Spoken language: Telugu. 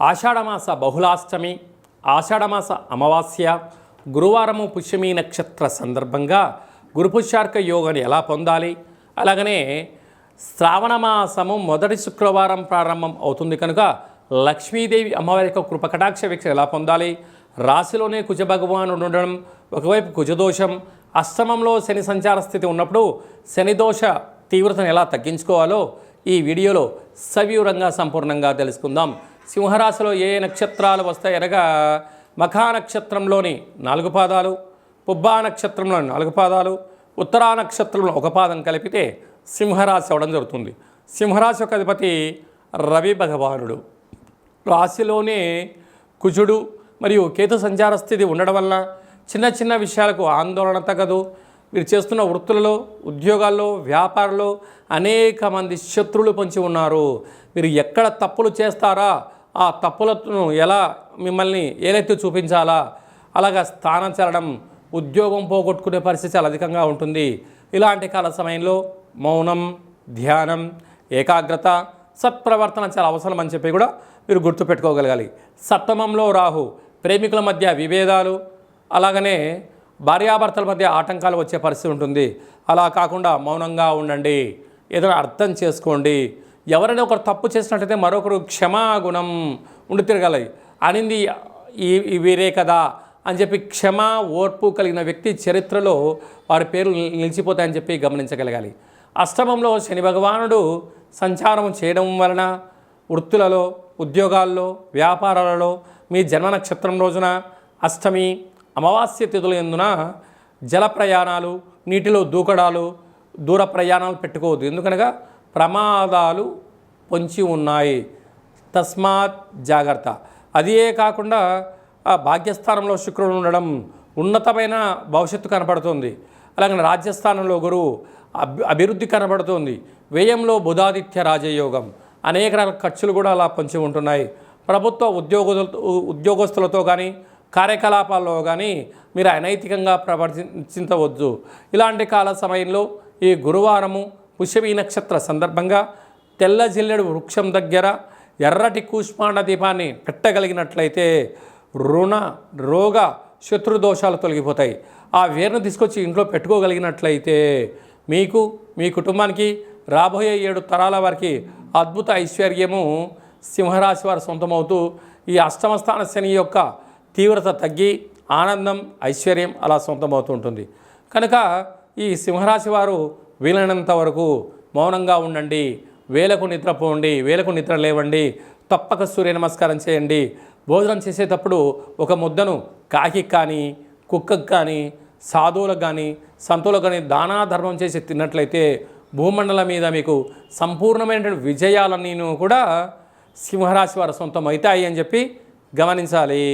ఆషాఢమాస బహుళాష్టమి ఆషాఢమాస అమావాస్య గురువారము పుష్యమి నక్షత్ర సందర్భంగా గురుపుష్యార్క యోగాన్ని ఎలా పొందాలి? అలాగనే శ్రావణ మాసము మొదటి శుక్రవారం ప్రారంభం అవుతుంది కనుక లక్ష్మీదేవి అమ్మవారి యొక్క కృప కటాక్ష వీక్ష ఎలా పొందాలి? రాశిలోనే కుజ భగవానుడు ఉండడం ఒకవైపు కుజదోషం అష్టమంలో శని సంచార స్థితి ఉన్నప్పుడు శనిదోష తీవ్రతను ఎలా తగ్గించుకోవాలో ఈ వీడియోలో సవివరంగా సంపూర్ణంగా తెలుసుకుందాం. సింహరాశిలో ఏ నక్షత్రాలు వస్తాయనగా మఖా నక్షత్రంలోని నాలుగు పాదాలు పుబ్బా నక్షత్రంలోని నాలుగు పాదాలు ఉత్తరా నక్షత్రంలో ఒక పాదం కలిపితే సింహరాశి అవడం జరుగుతుంది. సింహరాశి యొక్క అధిపతి రవి భగవానుడు. రాశిలోనే కుజుడు మరియు కేతు సంచార స్థితి ఉండడం వల్ల చిన్న చిన్న విషయాలకు ఆందోళన తగదు మీరు చేస్తున్న వృత్తులలో ఉద్యోగాల్లో వ్యాపారంలో అనేక మంది శత్రువులు పొంచి ఉన్నారు. మీరు ఎక్కడ తప్పులు చేస్తారా? ఆ తప్పులను ఎలా మిమ్మల్ని ఏలెత్తి చూపించాలా? అలాగా స్థానం చేరడం ఉద్యోగం పోగొట్టుకునే పరిస్థితి చాలా అధికంగా ఉంటుంది. ఇలాంటి కాల సమయంలో మౌనం ధ్యానం ఏకాగ్రత సత్ప్రవర్తన చాలా అవసరం అని చెప్పి కూడా మీరు గుర్తుపెట్టుకోగలగాలి. సప్తమంలో రాహు ప్రేమికుల మధ్య విభేదాలు అలాగనే భార్యాభర్తల మధ్య ఆటంకాలు వచ్చే పరిస్థితి ఉంటుంది. అలా కాకుండా మౌనంగా ఉండండి. ఏదైనా అర్థం చేసుకోండి. ఎవరైనా ఒకరు తప్పు చేసినట్లయితే మరొకరు క్షమాగుణం ఉండి తిరగాలి. అనింది ఈ వీరే కదా అని చెప్పి క్షమ ఓర్పు కలిగిన వ్యక్తి చరిత్రలో వారి పేరు నిలిచిపోతాయని చెప్పి గమనించగలగాలి. అష్టమంలో శని భగవానుడు సంచారం చేయడం వలన వృత్తులలో ఉద్యోగాల్లో వ్యాపారాలలో మీ జన్మ నక్షత్రం రోజున అష్టమి అమావాస్య తిథుల ఎందున జల ప్రయాణాలు నీటిలో దూకడాలు దూర ప్రయాణాలు పెట్టుకోవద్దు. ఎందుకనగా ప్రమాదాలు పొంచి ఉన్నాయి. తస్మాత్ జాగ్రత్త. అదే కాకుండా భాగ్యస్థానంలో శుక్రుడు ఉండడం ఉన్నతమైన భవిష్యత్తు కనపడుతుంది. అలాగే రాజ్యస్థానంలో గురువు అభి అభివృద్ధి కనబడుతుంది వ్యయంలో బుధాదిత్య రాజయోగం. అనేక రకాల ఖర్చులు కూడా అలా పొంచి ఉంటున్నాయి. ప్రభుత్వ ఉద్యోగులతో ఉద్యోగస్తులతో కానీ కార్యకలాపాల్లో కానీ మీరు అనైతికంగా ప్రవర్తించవద్దు ఇలాంటి కాల సమయంలో ఈ గురువారము పుష్యవి నక్షత్ర సందర్భంగా తెల్ల జిల్లెడు వృక్షం దగ్గర ఎర్రటి కూష్మాండ దీపాన్ని పెట్టగలిగినట్లయితే రుణ రోగ శత్రుదోషాలు తొలగిపోతాయి. ఆ వేరును తీసుకొచ్చి ఇంట్లో పెట్టుకోగలిగినట్లయితే మీకు మీ కుటుంబానికి రాబోయే ఏడు తరాల వారికి అద్భుత ఐశ్వర్యము సింహరాశి వారు సొంతమవుతూ ఈ అష్టమస్థాన శని యొక్క తీవ్రత తగ్గి ఆనందం ఐశ్వర్యం అలా సొంతమవుతూ ఉంటుంది. కనుక ఈ సింహరాశి వారు వీలైనంత వరకు మౌనంగా ఉండండి. వేలకు నిద్రపోండి. వేలకు నిద్ర లేవండి. తప్పక సూర్య నమస్కారం చేయండి. భోజనం చేసేటప్పుడు ఒక ముద్దను కాకి కానీ కుక్కకు కానీ సాధువులకు కానీ సంతువులకు కానీ దానా ధర్మం చేసి తిన్నట్లయితే భూమండలం మీద మీకు సంపూర్ణమైనటువంటి విజయాలన్నీ కూడా సింహరాశి వారి సొంతం అవుతాయి అని చెప్పి గమనించాలి.